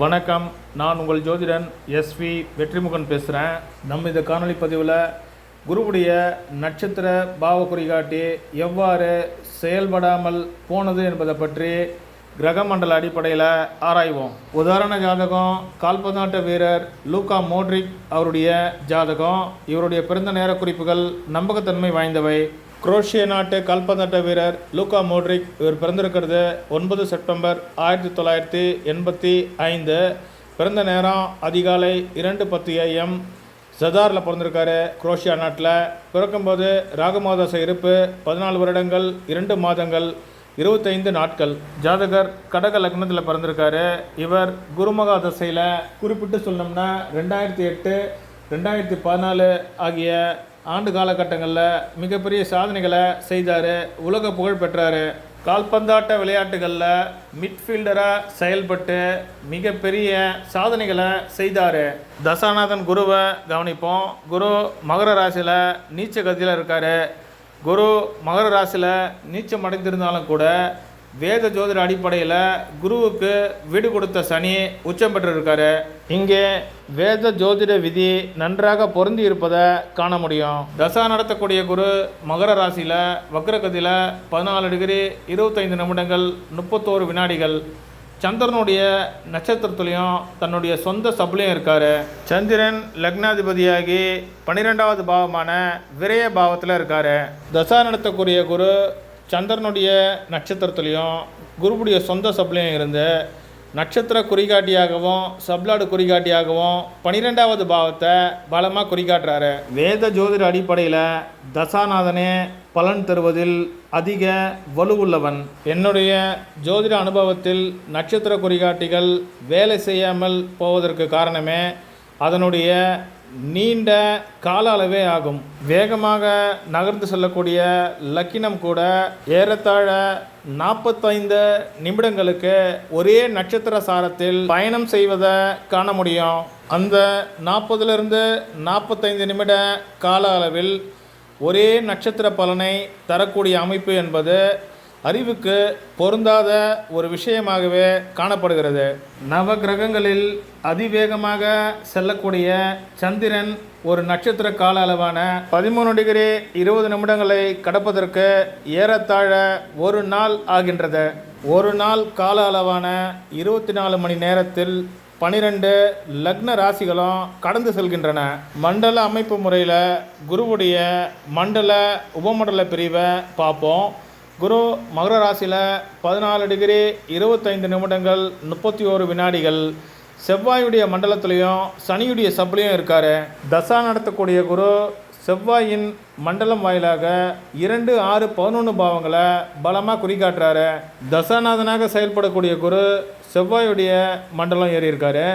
வணக்கம். நான் உங்கள் ஜோதிடன் எஸ்வி வெற்றிமுகன் பேசுகிறேன் நம்ம இந்த காணொலி பதிவில் குருவுடைய நட்சத்திர பாவ குறிகாட்டி எவ்வாறு செயல்படாமல் போனது என்பதை பற்றி கிரகமண்டல அடிப்படையில் ஆராய்வோம். உதாரண ஜாதகம் கால்பந்தாட்ட வீரர் லூகா மோட்ரிக் அவருடைய ஜாதகம் இவருடைய பிறந்த நேர குறிப்புகள் நம்பகத்தன்மை வாய்ந்தவை குரோஷிய நாட்டு கால்பந்தாட்ட வீரர் லூகா மோட்ரிக் இவர் பிறந்திருக்கிறது ஒன்பது செப்டம்பர் ஆயிரத்தி தொள்ளாயிரத்தி எண்பத்தி ஐந்து. பிறந்த நேரம் அதிகாலை இரண்டு பத்து ஏஎம் ஜதாரில் பிறந்திருக்காரு குரோஷியா நாட்டில். பிறக்கும்போது ராகமாதாச இருப்பு பதினாலு வருடங்கள் இரண்டு மாதங்கள் இருபத்தைந்து நாட்கள். ஜாதகர் கடக லக்னத்தில் பிறந்திருக்காரு. இவர் குருமகா தசையில் குறிப்பிட்டு சொல்லணும்னா ரெண்டாயிரத்தி எட்டு ரெண்டாயிரத்தி பதினாலு ஆகிய ஆண்டு காலகட்டங்களில் மிகப்பெரிய சாதனைகளை செய்தார் உலக புகழ் பெற்றார். கால்பந்தாட்ட விளையாட்டுகளில் மிட்ஃபீல்டராக செயல்பட்டு மிகப்பெரிய சாதனைகளை செய்தார். தசாநாதன் குருவை கவனிப்போம். குரு மகர ராசியில் நீச்ச கதியில் இருக்கார். குரு மகர ராசியில் நீச்சம் அடைந்திருந்தாலும் கூட வேத ஜோதிட அடிப்படையில் குருவுக்கு வீடு கொடுத்த சனி உச்சம் பெற்றிருக்காரு. இங்கே வேத ஜோதிட விதி நன்றாக பொருந்தி இருப்பதை காண முடியும். தசா நடத்தக்கூடிய குரு மகர ராசியில் வக்ரகதியில் பதினாலு டிகிரி இருபத்தைந்து நிமிடங்கள் முப்பத்தோரு வினாடிகள். சந்திரனுடைய நட்சத்திரத்துலையும் தன்னுடைய சொந்த சபுலையும் இருக்கார். சந்திரன் லக்னாதிபதியாகி பன்னிரெண்டாவது பாவமான விரய பாவத்தில் இருக்கார். தசா நடத்தக்கூடிய குரு சந்திரனுடைய நட்சத்திரத்துலையும் குருவுடைய சொந்த சப்ளையும் இருந்து நட்சத்திர குறிகாட்டியாகவும் சப்லாடு குறிகாட்டியாகவும் பனிரெண்டாவது பாவத்தை பலமாக குறிகாட்டுறாரு. வேத ஜோதிட அடிப்படையில் தசாநாதனே பலன் தருவதில் அதிக வலுவுள்ளவன். என்னுடைய ஜோதிட அனுபவத்தில் நட்சத்திர குறிகாட்டிகள் வேலை செய்யாமல் போவதற்கு காரணமே அதனுடைய நீண்ட கால அளவே ஆகும். வேகமாக நகர்ந்து செல்லக்கூடிய லக்கினம் கூட ஏறத்தாழ நாற்பத்தைந்து நிமிடங்களுக்கு ஒரே நட்சத்திர சாரத்தில் பயணம் செய்வதை காண முடியும். அந்த நாற்பதுலேருந்து நாற்பத்தைந்து நிமிட கால அளவில் ஒரே நட்சத்திர பலனை தரக்கூடிய அமைப்பு என்பது அறிவுக்கு பொருந்தாத ஒரு விஷயமாகவே காணப்படுகிறது. நவ கிரகங்களில் அதிவேகமாக செல்லக்கூடிய சந்திரன் ஒரு நட்சத்திர கால அளவான பதிமூணு டிகிரி இருபது நிமிடங்களை கடப்பதற்கு ஏறத்தாழ ஒரு நாள் ஆகின்றது. ஒரு நாள் கால அளவான இருபத்தி நாலு மணி நேரத்தில் பனிரெண்டு லக்ன ராசிகளும் கடந்து செல்கின்றன. மண்டல அமைப்பு முறையில் குருவுடைய மண்டல உபமண்டல பிரிவை பார்ப்போம். குரு மகர ராசியில் பதினாலு டிகிரி இருபத்தைந்து நிமிடங்கள் முப்பத்தி ஓரு வினாடிகள். செவ்வாயுடைய மண்டலத்துலேயும் சனியுடைய சப்லையும் இருக்கார். தசா நடத்தக்கூடிய குரு செவ்வாயின் மண்டலம் வாயிலாக இரண்டு ஆறு பதினொன்று பாவங்களை பலமாக குறிக்காட்டுறாரு தசாநாதனாக செயல்படக்கூடிய குரு செவ்வாயுடைய மண்டலம் ஏறியிருக்காரு.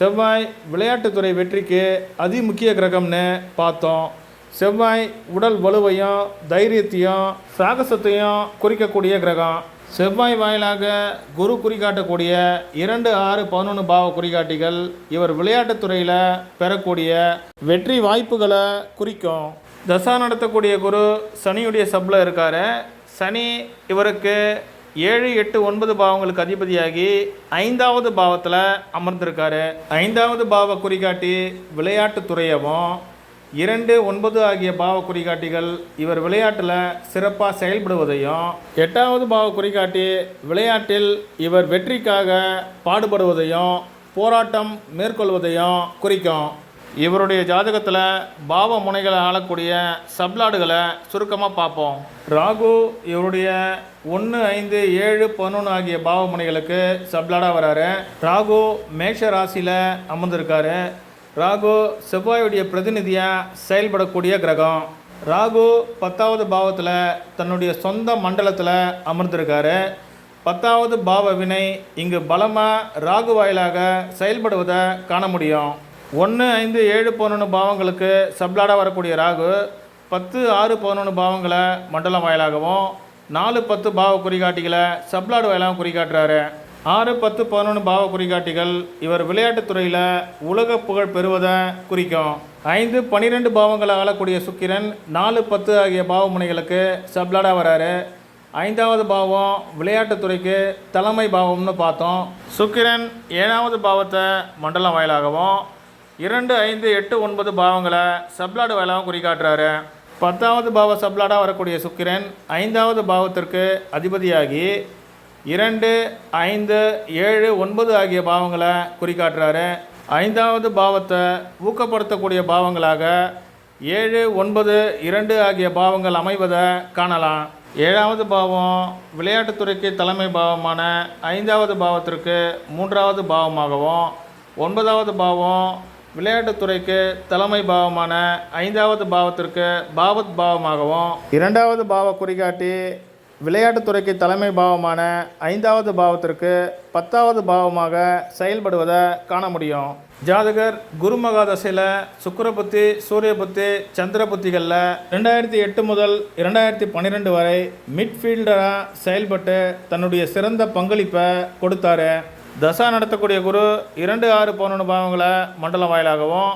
செவ்வாய் விளையாட்டுத்துறை வெற்றிக்கு அதிமுக்கிய கிரகம்னு பார்த்தோம். செவ்வாய் உடல் வலுவையும் தைரியத்தையும் சாகசத்தையும் குறிக்கக்கூடிய கிரகம். செவ்வாய் வாயிலாக குரு குறிகாட்டக்கூடிய இரண்டு ஆறு பதினொன்று பாவ குறிகாட்டிகள் இவர் விளையாட்டுத் துறையில் பெறக்கூடிய வெற்றி வாய்ப்புகளை குறிக்கும். தசா நடத்தக்கூடிய குரு சனியுடைய சப்பில் இருக்கார். சனி இவருக்கு ஏழு எட்டு ஒன்பது பாவங்களுக்கு அதிபதியாகி ஐந்தாவது பாவத்தில் அமர்ந்திருக்காரு. ஐந்தாவது பாவ குறிகாட்டி விளையாட்டுத் துறையவும் இரண்டு ஒன்பது ஆகிய பாவ குறிகாட்டிகள் இவர் விளையாட்டில் சிறப்பாக செயல்படுவதையும் எட்டாவது பாவ குறிகாட்டி விளையாட்டில் இவர் வெற்றிக்காக பாடுபடுவதையும் போராட்டம் மேற்கொள்வதையும் குறிக்கும். இவருடைய ஜாதகத்தில் பாவ முனைகளை ஆளக்கூடிய சப்லாடுகளை சுருக்கமாக பார்ப்போம். ராகு இவருடைய ஒன்று ஐந்து ஏழு பதினொன்று ஆகிய பாவ முனைகளுக்கு சப்லாடாக வராரு. ராகு மேஷ ராசியில் அமர்ந்திருக்காரு. ராகு செவ்வாயுடைய பிரதிநிதியாக செயல்படக்கூடிய கிரகம். ராகு பத்தாவது பாவத்தில் தன்னுடைய சொந்த மண்டலத்தில் அமர்ந்திருக்காரு. பத்தாவது பாவ வினை இங்கு பலமாக ராகு வாயிலாக செயல்படுவதை காண முடியும். ஒன்று ஐந்து ஏழு பதினொன்று பாவங்களுக்கு சப்லாடாக வரக்கூடிய ராகு பத்து ஆறு பதினொன்று பாவங்களை மண்டலம் வாயிலாகவும் நாலு பத்து பாவ குறிகாட்டிகளை சப்லாடு வாயிலாகவும் குறிகாட்டுறாரு ஆறு பத்து பதினொன்று பாவ குறிகாட்டிகள் இவர் விளையாட்டுத் துறையில் உலக புகழ் பெறுவதை குறிக்கும். ஐந்து பன்னிரெண்டு பாவங்களை ஆளக்கூடிய சுக்கிரன் நாலு பத்து ஆகிய பாவ முனைகளுக்கு சப்லாடாக வராரு. ஐந்தாவது பாவம் விளையாட்டுத்துறைக்கு தலைமை பாவம்னு பார்த்தோம். சுக்கிரன் ஏழாவது பாவத்தை மண்டலம் வாயிலாகவும் இரண்டு ஐந்து எட்டு ஒன்பது பாவங்களை சப்ளாடு வாயிலாகவும் குறிக்காட்டுறாரு பத்தாவது பாவ சப்ளாடாக வரக்கூடிய சுக்கிரன் ஐந்தாவது பாவத்திற்கு அதிபதியாகி இரண்டு ஐந்து ஏழு ஒன்பது ஆகிய பாவங்களை குறிக்காட்டுறாரு. ஐந்தாவது பாவத்தை ஊக்கப்படுத்தக்கூடிய பாவங்களாக ஏழு ஒன்பது இரண்டு ஆகிய பாவங்கள் அமைவதை காணலாம். ஏழாவது பாவம் விளையாட்டுத்துறைக்கு தலைமை பாவமான ஐந்தாவது பாவத்திற்கு மூன்றாவது பாவமாகவும் ஒன்பதாவது பாவம் விளையாட்டுத்துறைக்கு தலைமை பாவமான ஐந்தாவது பாவத்திற்கு பாவத் பாவமாகவும் இரண்டாவது பாவ குறிகாட்டி விளையாட்டுத்துறைக்கு தலைமை பாவமான ஐந்தாவது பாவத்திற்கு பத்தாவது பாவமாக செயல்படுவதை காண முடியும். ஜாதகர் குருமகா தசையில் சுக்கிர புத்தி ரெண்டாயிரத்தி எட்டு முதல் இரண்டாயிரத்தி பன்னிரெண்டு வரை மிட்ஃபீல்டராக செயல்பட்டு தன்னுடைய சிறந்த பங்களிப்பை கொடுத்தாரு. தசா நடத்தக்கூடிய குரு இரண்டு ஆறு பதினொன்று பாவங்களை மண்டலம் வாயிலாகவும்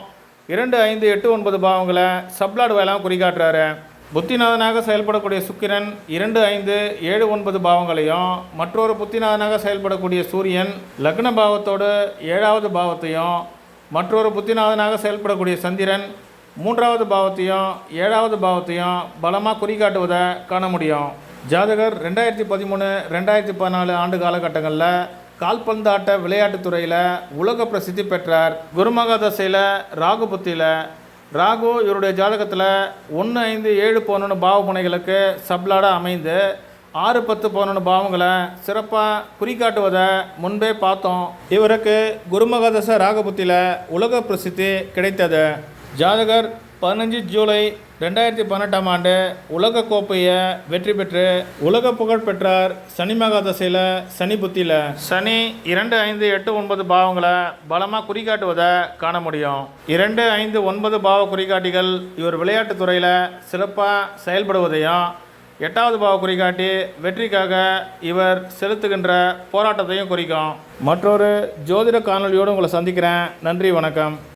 இரண்டு ஐந்து எட்டு ஒன்பது பாவங்களை சப்ளாடு வாயிலாகவும் குறிகாட்டுறாரு. புத்திநாதனாக செயல்படக்கூடிய சுக்கிரன் இரண்டு ஐந்து ஏழு ஒன்பது பாவங்களையும் மற்றொரு புத்திநாதனாக செயல்படக்கூடிய சூரியன் லக்ன பாவத்தோடு ஏழாவது பாவத்தையும் மற்றொரு புத்திநாதனாக செயல்படக்கூடிய சந்திரன் மூன்றாவது பாவத்தையும் ஏழாவது பாவத்தையும் பலமாக குறிகாட்டுவதை காண முடியும். ஜாதகர் ரெண்டாயிரத்தி பதிமூணு ரெண்டாயிரத்தி பதினாலு ஆண்டு காலகட்டங்களில் கால்பந்தாட்ட விளையாட்டுத் துறையில் உலக பிரசித்தி பெற்றார். குருமகா தசையில் ராகு இவருடைய ஜாதகத்தில் ஒன்று ஐந்து ஏழு பதினொன்று பாவமுனைகளுக்கு சப்லாடாக அமைந்து ஆறு பத்து பதினொன்று பாவங்களை சிறப்பாக குறிக்காட்டுவதை முன்பே பார்த்தோம். இவருக்கு குருமகதச ராகபுத்தியில் உலக பிரசித்தி கிடைத்தது. ஜாதகர் பதினஞ்சு ஜூலை ரெண்டாயிரத்தி பதினெட்டாம் ஆண்டு உலக கோப்பையை வெற்றி பெற்று உலக புகழ் பெற்றார் சனி மகாதசையில் சனி புத்தியில். சனி இரண்டு ஐந்து எட்டு ஒன்பது பாவங்களை பலமாக குறிகாட்டுவதை காண முடியும். இரண்டு ஐந்து ஒன்பது பாவ குறிகாட்டிகள் இவர் விளையாட்டுத் துறையில் சிறப்பாக செயல்படுவதையும் எட்டாவது பாவ குறிகாட்டி வெற்றிக்காக இவர் செலுத்துகின்ற போராட்டத்தையும் குறிக்கும். மற்றொரு ஜோதிட காணொளியோடு உங்களை சந்திக்கிறேன். நன்றி வணக்கம்.